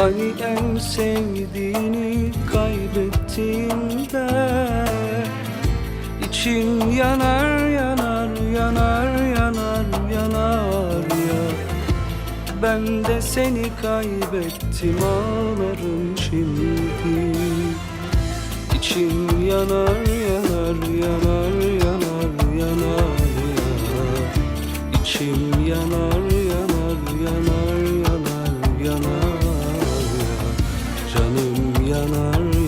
Hani en sevdiğini kaybettiğinde İçin yanar yanar yanar yanar yanar ya. Ben de seni kaybettim ağlarım şimdi. İçim yanar yanar yanar yanar yanar ya. İçim yanar Canım yanar.